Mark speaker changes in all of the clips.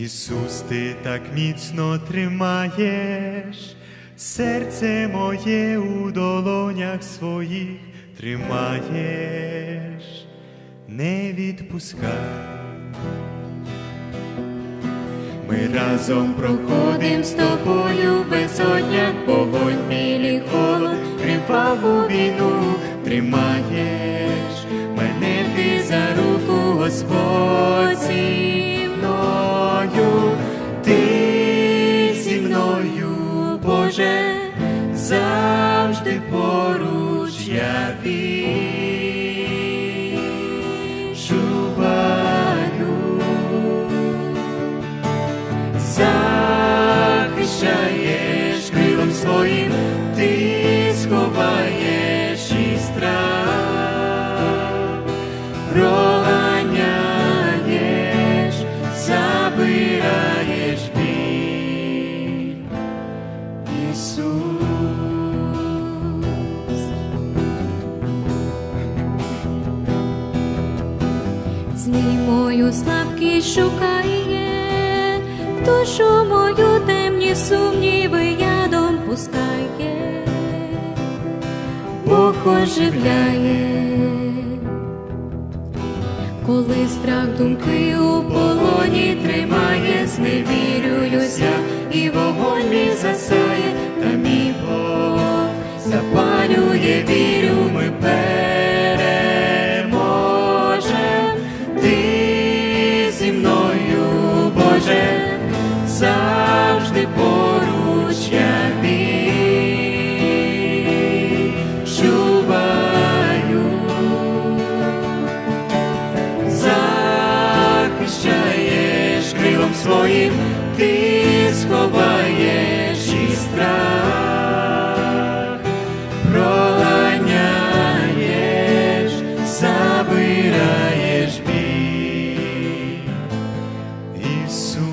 Speaker 1: Ісус, ти так міцно тримаєш, серце моє у долонях своїх тримаєш, не відпускай. Ми разом проходим з тобою безодня, вогонь білі холод, криваву війну тримаєш, мене ти за руку, Yeah,
Speaker 2: vida. Мою слабкість шукає, душу мою темні сумніви ядом пускає, Бог оживляє, коли страх думки у полоні тримає, зневірююся, і вогонь мій засяє, та мій Бог запалює вірю,
Speaker 1: Захищаєш крилом своїм, ти сховаєш і страх, проганяєш, забираєш біль, Ісус.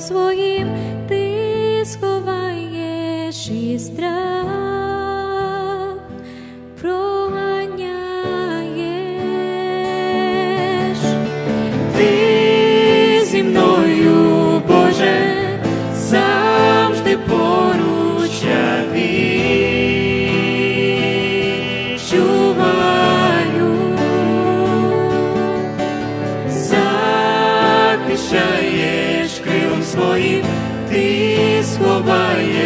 Speaker 2: Своїм, ти сховаєш і страх
Speaker 1: ти